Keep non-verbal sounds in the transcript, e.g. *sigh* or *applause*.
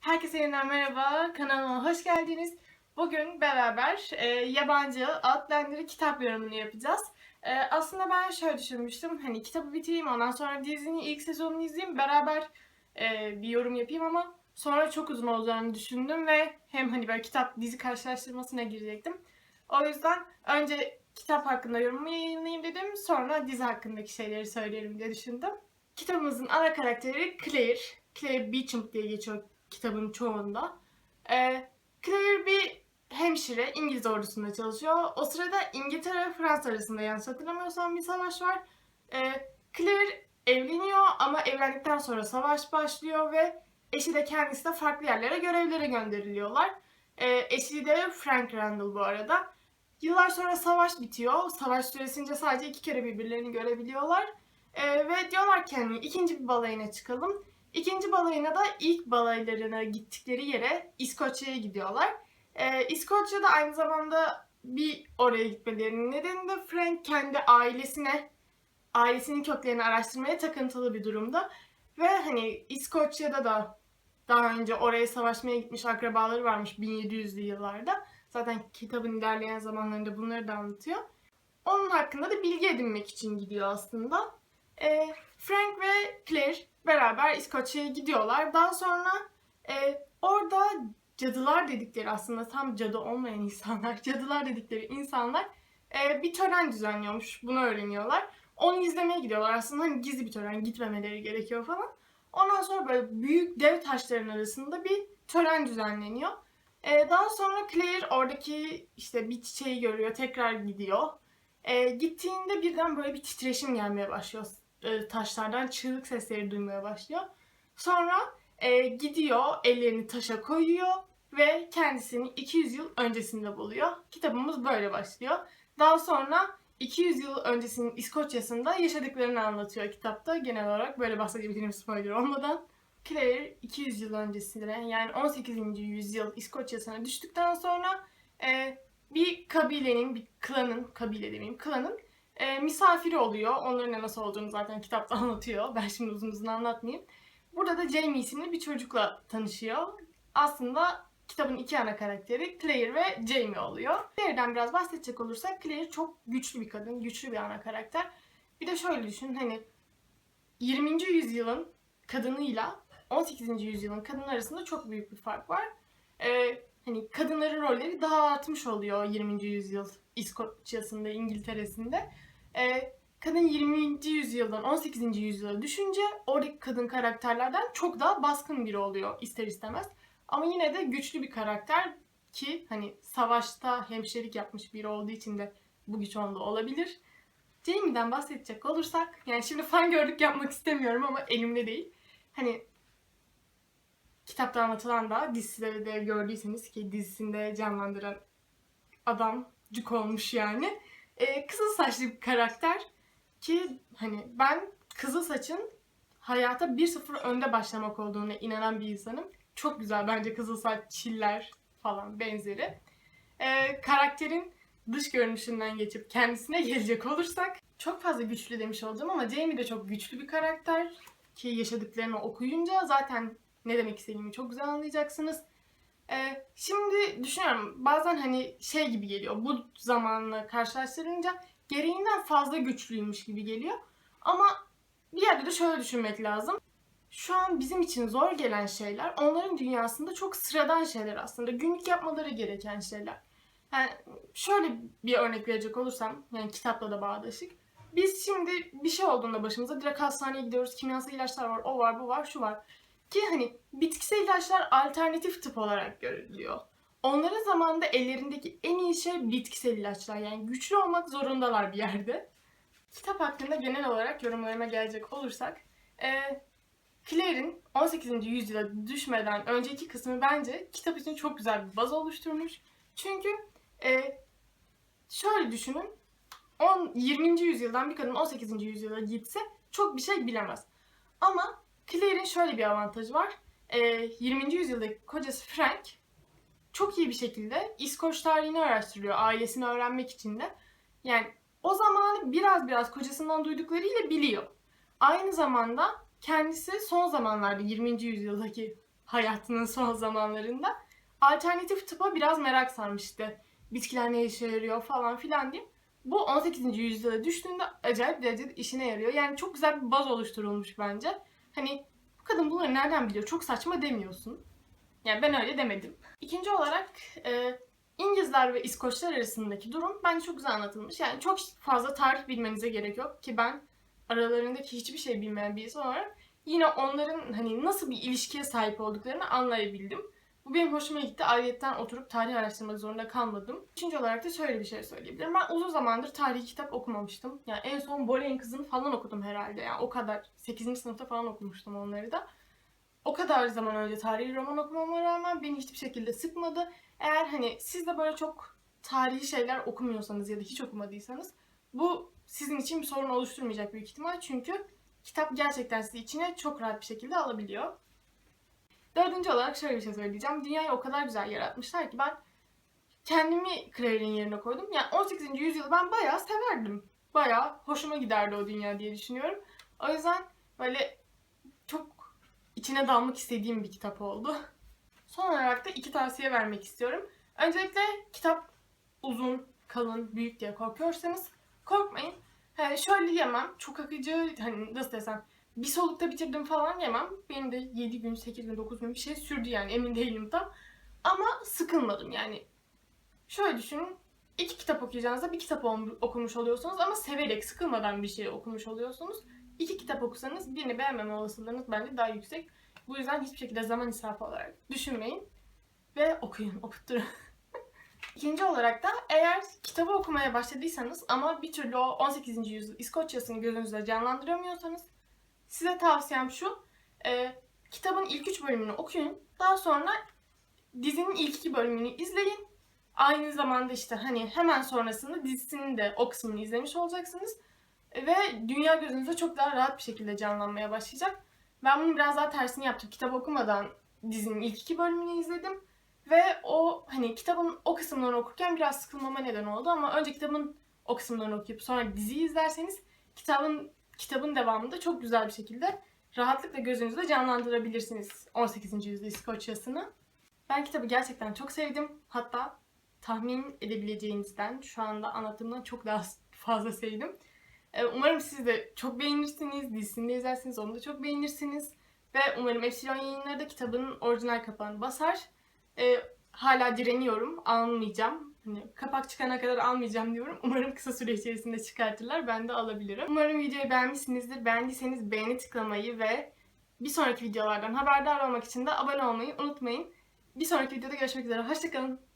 Herkese yeniden merhaba, kanalıma hoş geldiniz. Bugün beraber e, yabancı Outlander'ı kitap yorumunu yapacağız. E, aslında ben şöyle düşünmüştüm, hani kitabı bitireyim, ondan sonra dizinin ilk sezonunu izleyeyim, beraber e, bir yorum yapayım ama sonra çok uzun olacağını düşündüm ve hem hani böyle kitap dizi karşılaştırmasına girecektim. O yüzden önce kitap hakkında yorumumu yayınlayayım dedim, sonra dizi hakkındaki şeyleri söyleyelim diye düşündüm. Kitabımızın ana karakteri Claire. Claire Beecham diye geçiyor kitabın çoğunda. Ee, Claire bir hemşire, İngiliz ordusunda çalışıyor. O sırada İngiltere ve Fransa arasında yanlış hatırlamıyorsam bir savaş var. Ee, Claire evleniyor ama evlendikten sonra savaş başlıyor ve eşi de kendisi de farklı yerlere görevlere gönderiliyorlar. Ee, eşi de Frank Randall bu arada. Yıllar sonra savaş bitiyor. Savaş süresince sadece iki kere birbirlerini görebiliyorlar. Ee, ve diyorlar ki hani ikinci bir balayına çıkalım. İkinci balayına da ilk balaylarına gittikleri yere İskoçya'ya gidiyorlar. Ee, İskoçya'da aynı zamanda bir oraya gitmelerinin nedeni de Frank kendi ailesine, ailesinin köklerini araştırmaya takıntılı bir durumda. Ve hani İskoçya'da da daha önce oraya savaşmaya gitmiş akrabaları varmış 1700'lü yıllarda. Zaten kitabın ilerleyen zamanlarında bunları da anlatıyor. Onun hakkında da bilgi edinmek için gidiyor aslında. Ee, Frank ve Claire beraber İskoçya'ya gidiyorlar. Daha sonra e, orada cadılar dedikleri aslında tam cadı olmayan *laughs* insanlar, cadılar dedikleri insanlar e, bir tören düzenliyormuş. Bunu öğreniyorlar. Onu izlemeye gidiyorlar. Aslında hani gizli bir tören, gitmemeleri gerekiyor falan. Ondan sonra böyle büyük dev taşların arasında bir tören düzenleniyor. E, daha sonra Claire oradaki işte bir çiçeği görüyor, tekrar gidiyor. E, gittiğinde birden böyle bir titreşim gelmeye başlıyor e, taşlardan çığlık sesleri duymaya başlıyor. Sonra e, gidiyor, ellerini taşa koyuyor ve kendisini 200 yıl öncesinde buluyor. Kitabımız böyle başlıyor. Daha sonra 200 yıl öncesinin İskoçya'sında yaşadıklarını anlatıyor kitapta. Genel olarak böyle bahsedebilirim spoiler olmadan. Claire 200 yıl öncesine yani 18. yüzyıl İskoçya'sına düştükten sonra e, bir kabilenin, bir klanın, kabile demeyeyim, klanın e, misafiri oluyor. Onların da nasıl olduğunu zaten kitapta *laughs* anlatıyor. Ben şimdi uzun uzun anlatmayayım. Burada da Jamie isimli bir çocukla tanışıyor. Aslında kitabın iki ana karakteri Claire ve Jamie oluyor. Claire'den biraz bahsedecek olursak Claire çok güçlü bir kadın, güçlü bir ana karakter. Bir de şöyle düşün hani 20. yüzyılın kadınıyla 18. yüzyılın kadını arasında çok büyük bir fark var. Ee, hani kadınların rolleri daha artmış oluyor 20. yüzyıl İskoçya'sında, İngiltere'sinde. Ee, kadın 20. yüzyıldan 18. yüzyıla düşünce oradaki kadın karakterlerden çok daha baskın biri oluyor ister istemez. Ama yine de güçlü bir karakter ki hani savaşta hemşerik yapmış biri olduğu için de bu güç onda olabilir. Jamie'den bahsedecek olursak, yani şimdi fan gördük yapmak istemiyorum ama elimde değil. Hani kitapta anlatılan da dizide de gördüyseniz ki dizisinde canlandıran adam cuk olmuş yani. Ee, kızıl saçlı bir karakter ki hani ben kızıl saçın hayata 1-0 önde başlamak olduğuna inanan bir insanım. Çok güzel bence kızıl saç çiller falan benzeri. Ee, karakterin dış görünüşünden geçip kendisine gelecek olursak çok fazla güçlü demiş olacağım ama Jamie de çok güçlü bir karakter ki yaşadıklarını okuyunca zaten ne demek istediğimi çok güzel anlayacaksınız. Ee, şimdi düşünüyorum bazen hani şey gibi geliyor bu zamanla karşılaştırınca gereğinden fazla güçlüymüş gibi geliyor. Ama bir yerde de şöyle düşünmek lazım. Şu an bizim için zor gelen şeyler onların dünyasında çok sıradan şeyler aslında. Günlük yapmaları gereken şeyler. Yani şöyle bir örnek verecek olursam yani kitapla da bağdaşık. Biz şimdi bir şey olduğunda başımıza direkt hastaneye gidiyoruz. Kimyasal ilaçlar var, o var, bu var, şu var. Ki hani bitkisel ilaçlar alternatif tıp olarak görülüyor. Onların zamanında ellerindeki en iyi şey bitkisel ilaçlar. Yani güçlü olmak zorundalar bir yerde. Kitap hakkında genel olarak yorumlarıma gelecek olursak, e, Claire'in 18. yüzyıla düşmeden önceki kısmı bence kitap için çok güzel bir baz oluşturmuş. Çünkü e, şöyle düşünün, 10, 20. yüzyıldan bir kadın 18. yüzyıla gitse çok bir şey bilemez. Ama Claire'in şöyle bir avantajı var. E, 20. yüzyıldaki kocası Frank çok iyi bir şekilde İskoç tarihini araştırıyor ailesini öğrenmek için de. Yani o zamanı biraz biraz kocasından duyduklarıyla biliyor. Aynı zamanda kendisi son zamanlarda 20. yüzyıldaki hayatının son zamanlarında. Alternatif tıpa biraz merak sarmıştı. Bitkiler ne işe yarıyor falan filan diye. Bu 18. yüzyıla düştüğünde acayip derecede işine yarıyor. Yani çok güzel bir baz oluşturulmuş bence. Hani bu kadın bunları nereden biliyor? Çok saçma demiyorsun. Yani ben öyle demedim. İkinci olarak e, İngilizler ve İskoçlar arasındaki durum bence çok güzel anlatılmış. Yani çok fazla tarih bilmenize gerek yok ki ben aralarındaki hiçbir şey bilmeyen bir insan olarak yine onların hani nasıl bir ilişkiye sahip olduklarını anlayabildim. Bu benim hoşuma gitti. Ayrıyetten oturup tarih araştırmak zorunda kalmadım. Üçüncü olarak da şöyle bir şey söyleyebilirim. Ben uzun zamandır tarihi kitap okumamıştım. Yani en son Boleyn Kızı'nı falan okudum herhalde. Yani o kadar. 8. sınıfta falan okumuştum onları da. O kadar zaman önce tarihi roman okumama rağmen beni hiçbir şekilde sıkmadı. Eğer hani siz de böyle çok tarihi şeyler okumuyorsanız ya da hiç okumadıysanız bu sizin için bir sorun oluşturmayacak büyük ihtimal. Çünkü kitap gerçekten sizi içine çok rahat bir şekilde alabiliyor. Dördüncü olarak şöyle bir şey söyleyeceğim. Dünyayı o kadar güzel yaratmışlar ki ben kendimi Claire'in yerine koydum. Yani 18. yüzyılı ben bayağı severdim. Bayağı hoşuma giderdi o dünya diye düşünüyorum. O yüzden böyle çok içine dalmak istediğim bir kitap oldu. *laughs* Son olarak da iki tavsiye vermek istiyorum. Öncelikle kitap uzun, kalın, büyük diye korkuyorsanız korkmayın. He, şöyle yemem, çok akıcı, hani nasıl desem, bir solukta bitirdim falan yemem. Benim de 7 gün, 8 gün, 9 gün bir şey sürdü yani emin değilim tam. Ama sıkılmadım yani. Şöyle düşünün, iki kitap okuyacağınızda bir kitap okumuş oluyorsunuz ama severek, sıkılmadan bir şey okumuş oluyorsunuz. İki kitap okusanız birini beğenmeme olasılığınız bence daha yüksek. Bu yüzden hiçbir şekilde zaman israfı olarak düşünmeyin ve okuyun, okutturun. *laughs* İkinci olarak da eğer kitabı okumaya başladıysanız ama bir türlü o 18. yüzyıl İskoçya'sını gözünüzde canlandıramıyorsanız size tavsiyem şu. E, kitabın ilk üç bölümünü okuyun. Daha sonra dizinin ilk iki bölümünü izleyin. Aynı zamanda işte hani hemen sonrasında dizisinin de o kısmını izlemiş olacaksınız. Ve dünya gözünüzde çok daha rahat bir şekilde canlanmaya başlayacak. Ben bunu biraz daha tersini yaptım. Kitap okumadan dizinin ilk iki bölümünü izledim. Ve o hani kitabın o kısımlarını okurken biraz sıkılmama neden oldu ama önce kitabın o kısımlarını okuyup sonra diziyi izlerseniz kitabın kitabın devamında çok güzel bir şekilde rahatlıkla gözünüzde canlandırabilirsiniz 18. yüzyıl İskoçya'sını. Ben kitabı gerçekten çok sevdim. Hatta tahmin edebileceğinizden şu anda anlattığımdan çok daha fazla sevdim. Ee, Umarım siz de çok beğenirsiniz. Dizisini de izlersiniz. Onu da çok beğenirsiniz. Ve umarım Epsilon yayınları da kitabın orijinal kapağını basar. Ee, hala direniyorum. Almayacağım. Hani kapak çıkana kadar almayacağım diyorum. Umarım kısa süre içerisinde çıkartırlar. Ben de alabilirim. Umarım videoyu beğenmişsinizdir. Beğendiyseniz beğeni tıklamayı ve bir sonraki videolardan haberdar olmak için de abone olmayı unutmayın. Bir sonraki videoda görüşmek üzere. Hoşçakalın.